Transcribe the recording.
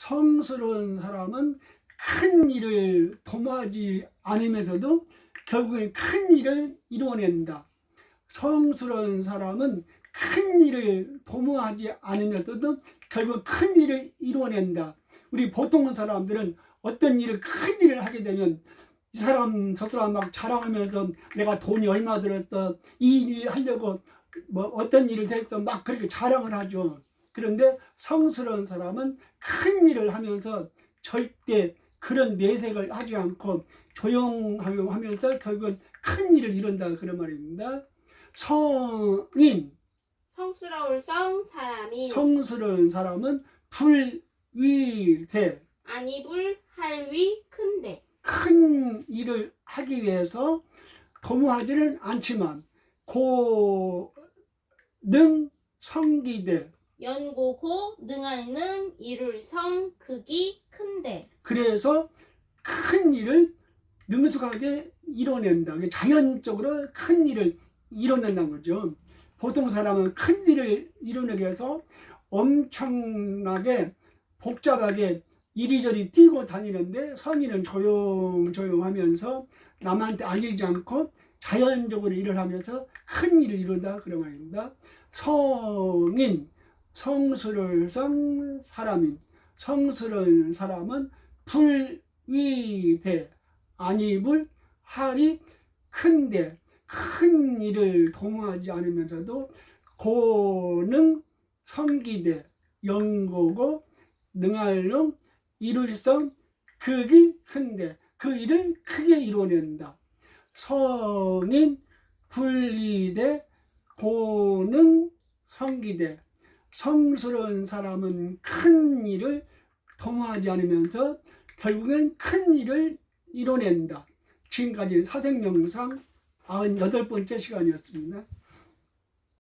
성스러운 사람은 큰 일을 도모하지 않으면서도 결국엔 큰 일을 이뤄낸다. 성스러운 사람은 큰 일을 도모하지 않으면서도 결국 큰 일을 이뤄낸다. 우리 보통 사람들은 어떤 일을 큰 일을 하게 되면 이 사람 저 사람 막 자랑하면서 내가 돈이 얼마 들었어 이 일 하려고 뭐 어떤 일을 했어 막 그렇게 자랑을 하죠. 그런데 성스러운 사람은 큰 일을 하면서 절대 그런 내색을 하지 않고 조용하게 하면서 결국은 큰 일을 이룬다 그런 말입니다. 성인. 성스러울 성 사람이 성스러운 사람은 불위대. 아니불 할위 큰데 큰 일을 하기 위해서 도모하지는 않지만 고능 성기대 연고고 능하는 이룰 성 극이 큰데 그래서 큰 일을 능숙하게 이뤄낸다. 자연적으로 큰 일을 이뤄낸다는 거죠. 보통 사람은 큰 일을 이뤄내기 위해서 엄청나게 복잡하게 이리저리 뛰고 다니는데 성인은 조용조용 하면서 남한테 알리지 않고 자연적으로 일을 하면서 큰 일을 이룬다 그런 말입니다. 성인, 성스러운 성 사람인, 성스러운 사람은 불위대 아니불 할이 큰데 큰 일을 도모하지 않으면서도 고능 성기대 영고고 능할름 이룰성 극이 큰데 그 일을 크게 이뤄낸다. 성인 분리대 고능 성기대 성스러운 사람은 큰 일을 도모하지 않으면서 결국엔 큰 일을 이뤄낸다. 지금까지 사생명상 98번째 시간이었습니다.